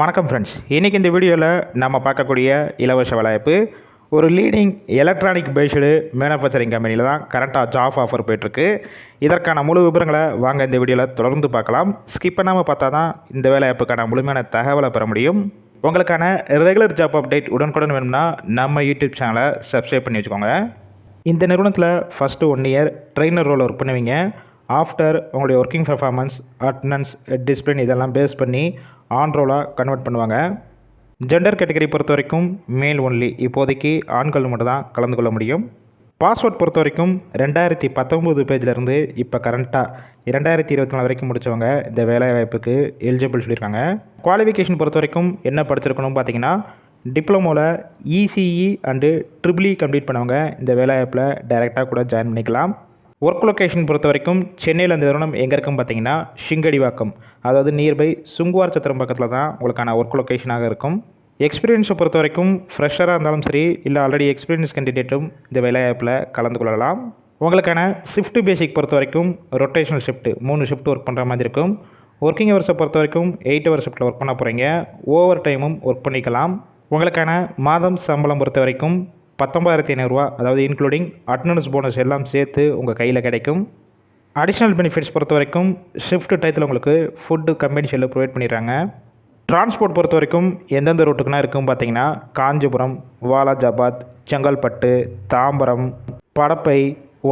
வணக்கம் ஃப்ரெண்ட்ஸ் இன்றைக்கி இந்த வீடியோவில் நம்ம பார்க்கக்கூடிய இலவச வேலைவாய்ப்பு ஒரு லீடிங் எலக்ட்ரானிக் பேஸ்டு மேனுஃபேக்சரிங் கம்பெனியில் தான் கரண்ட்டாக ஜாப் ஆஃபர் போயிட்டுருக்கு. இதற்கான முழு விவரங்களை வாங்க இந்த வீடியோவில் தொடர்ந்து பார்க்கலாம். ஸ்கிப் பண்ணாமல் பார்த்தா தான் இந்த வேலைவாய்ப்புக்கான முழுமையான தகவலை பெற முடியும். உங்களுக்கான ரெகுலர் ஜாப் அப்டேட் உடனுக்குடன் வேணும்னா நம்ம யூடியூப் சேனலை சப்ஸ்கிரைப் பண்ணி வச்சுக்கோங்க. இந்த நிறுவனத்தில் first one year trainer role work பண்ணுவீங்க. ஆஃப்டர் உங்களுடைய ஒர்க்கிங் பர்ஃபார்மன்ஸ் அட்டனன்ஸ் டிசிப்ளின் இதெல்லாம் பேஸ் பண்ணி ஆன் ரோலாக கன்வெர்ட் பண்ணுவாங்க. ஜெண்டர் கேட்டகரி பொறுத்த வரைக்கும் மேல் ஒன்லி இப்போதைக்கு ஆண்கள் மட்டும் தான் கலந்து கொள்ள முடியும். பாஸ்வேர்ட் பொறுத்த வரைக்கும் ரெண்டாயிரத்தி பத்தொம்போது பேஜ்லேருந்து இப்போ கரண்ட்டாக இரண்டாயிரத்தி இருபத்தி நாலு வரைக்கும் முடித்தவங்க இந்த வேலை வாய்ப்புக்கு எலிஜிபிள் சொல்லியிருக்காங்க. குவாலிஃபிகேஷன் பொறுத்த வரைக்கும் என்ன படிச்சிருக்கணும்னு பார்த்தீங்கன்னா டிப்ளமோவில் ECE and triple E complete பண்ணவங்க இந்த வேலை வாய்ப்பில் டைரெக்டாக கூட ஜாயின் பண்ணிக்கலாம். ஒர்க் லொக்கேஷன் பொறுத்த வரைக்கும் சென்னையில் அந்த நிறுவனம் எங்கே இருக்குன்னு பார்த்தீங்கன்னா ஷிங்கடிவாக்கம் அதாவது நியர்பை சுங்குவார் சத்திரம் பக்கத்தில் தான் உங்களுக்கான ஒர்க் லொக்கேஷனாக இருக்கும். எக்ஸ்பீரியன்ஸை பொறுத்த வரைக்கும் ஃப்ரெஷராக இருந்தாலும் சரி இல்லை ஆல்ரெடி எக்ஸ்பீரியன்ஸ் கேண்டிடேட்டும் இந்த வேலைவாய்ப்பில் கலந்து கொள்ளலாம். உங்களுக்கான ஷிஃப்ட் பேசிக் பொறுத்த வரைக்கும் ரொட்டேஷனல் ஷிஃப்ட் மூணு ஷிஃப்ட் ஒர்க் பண்ணுற மாதிரி இருக்கும். ஒர்க்கிங் ஹவர்ஸை பொறுத்த வரைக்கும் எயிட் ஹவர் ஷிஃப்ட்டில் ஒர்க் பண்ண போகிறீங்க ஓவர் டைமும் ஒர்க் பண்ணிக்கலாம். உங்களுக்கான மாதம் சம்பளம் பொறுத்த வரைக்கும் பத்தொம்பதாயிரத்தி ஐநூறுரூவா அதாவது இன்க்ளூடிங் அட்டண்டன்ஸ் போனஸ் எல்லாம் சேர்த்து உங்கள் கையில் கிடைக்கும். அடிஷ்னல் பெனிஃபிட்ஸ் பொறுத்த வரைக்கும் ஷிஃப்ட் டயத்தில் உங்களுக்கு ஃபுட்டு கம்பெனி செல்லு ப்ரொவைட் பண்ணிடுறாங்க. டிரான்ஸ்போர்ட் பொறுத்த வரைக்கும் எந்தெந்த ரூட்டுக்குனா இருக்கும் பார்த்தீங்கன்னா காஞ்சிபுரம் வாலாஜாபாத் செங்கல்பட்டு தாம்பரம் படப்பை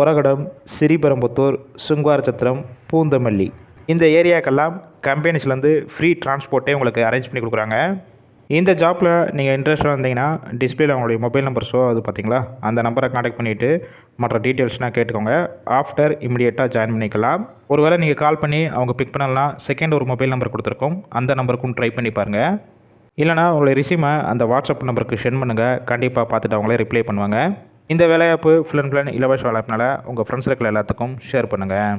உரகடம் ஸ்ரீபெரும்புத்தூர் சுங்குவாரச்சத்திரம் பூந்தமல்லி. இந்த ஏரியாக்கெல்லாம் கம்பெனிஸ்லேருந்து ஃப்ரீ டிரான்ஸ்போர்ட்டே உங்களுக்கு அரேஞ்ச் பண்ணி கொடுக்குறாங்க. இந்த ஜாப்பில் நீங்கள் இன்ட்ரெஸ்டாக இருந்தீங்கன்னா டிஸ்பிளேல உங்களுடைய மொபைல் நம்பர் ஷோ அது பார்த்தீங்களா அந்த நம்பரை காண்டாக்ட் பண்ணிவிட்டு மற்ற டீட்டெயில்ஸ்னால் கேட்டுக்கோங்க. ஆஃப்டர் இமிடியேட்டாக ஜாயின் பண்ணிக்கலாம். ஒருவேளை நீங்கள் கால் பண்ணி அவங்க பிக் பண்ணலாம் செகண்ட் ஒரு மொபைல் நம்பர் கொடுத்துருக்கோம். அந்த நம்பருக்கும் ட்ரை பண்ணி பாருங்கள் இல்லைனா உங்களுடைய ரிசீமை அந்த வாட்ஸ்அப் நம்பருக்கு சென்ட் பண்ணுங்கள் கண்டிப்பாக பார்த்துட்டு அவங்களே ரிப்ளை பண்ணுவாங்க. இந்த வேலைவாய்ப்பு ஃபுல் அண்ட் ஃபுல் இலவச வேலைப்பினால உங்கள் ஃப்ரெண்ட்ஸ் இருக்கிற எல்லாத்துக்கும் ஷேர் பண்ணுங்கள்